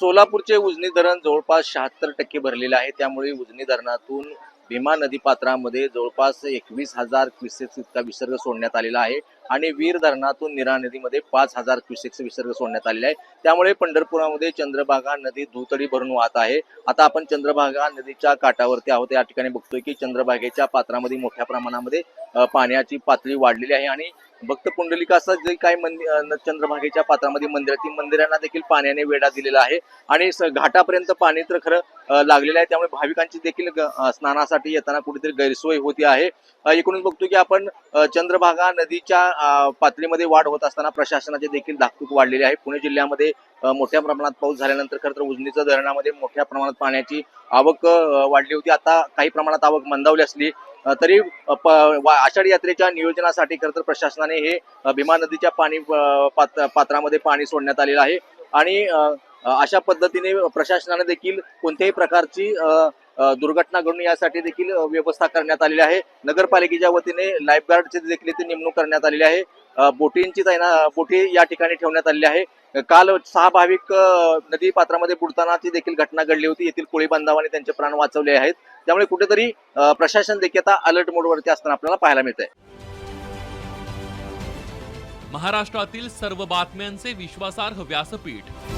सोलापूरचे उजनी धरण जवळपास शहात्तर टक्के भरलेले आहे. त्यामुळे उजनी धरणातून भीमा नदी पात्रामध्ये जवळपास एकवीस हजार क्युसेक्स इतका विसर्ग सोडण्यात आलेला आहे आणि वीर धरणातून निरा नदीमध्ये पाच हजार क्युसेक्स विसर्ग सोडण्यात आलेला आहे त्यामुळे पंढरपुरामध्ये चंद्रभागा नदी दुतडी भरून वाहत आहे. आता आपण चंद्रभागा नदीच्या काठावरती आहोत. या ठिकाणी बघतोय की चंद्रभागेच्या पात्रामध्ये मोठ्या प्रमाणामध्ये पाण्याची पातळी वाढलेली आहे आणि भक्त पुंडलिकाचं जे काही मंदिर चंद्रभागेच्या पात्रामध्ये मंदिर आहे ती मंदिरांना देखील पाण्याने वेढा दिलेला आहे आणि स- घाटापर्यंत पाणी तर खरं लागलेलं आहे. त्यामुळे भाविकांची देखील ग- अ, येताना कुठेतरी गैरसोय होती आहे. एकूणच बघतो की आपण चंद्रभागा नदीच्या पातळीमध्ये वाढ होत असताना प्रशासनाचे देखील धाकधूक वाढलेली आहे. पुणे जिल्ह्यामध्ये मोठ्या प्रमाणात पाऊस झाल्यानंतर खरं तर उजनीच्या धरणामध्ये मोठ्या प्रमाणात पाण्याची आवक वाढली होती. आता काही प्रमाणात आवक मंदावली असली तरी आषाढी यात्रेच्या नियोजनासाठी खरं तर प्रशासनाने हे भीमा नदीच्या पाणी पात्रामध्ये पाणी सोडण्यात आलेलं आहे. आणि अशा पद्धतीने प्रशासनाने देखील कोणत्याही प्रकारची दुर्घटना घडून यासाठी देखील व्यवस्था करण्यात आलेली आहे. नगरपालिकेच्या वतीने लाईफगार्डची देखील इथे नेमणूक करण्यात आलेली आहे. बोटींची तैना बोटी या ठिकाणी ठेवण्यात आलेली आहे. काल सहा भाविक नदी पात्रामध्ये बुडतानाची देखील घटना घडली होती. येथील कोळी बांधवाने त्यांचे प्राण वाचवले आहेत. त्यामुळे कुठेतरी प्रशासन देखील आता अलर्ट मोडवरती असताना आपल्याला पाहायला मिळत आहे महाराष्ट्रातील सर्व बातम्यांचे विश्वासार्ह व्यासपीठ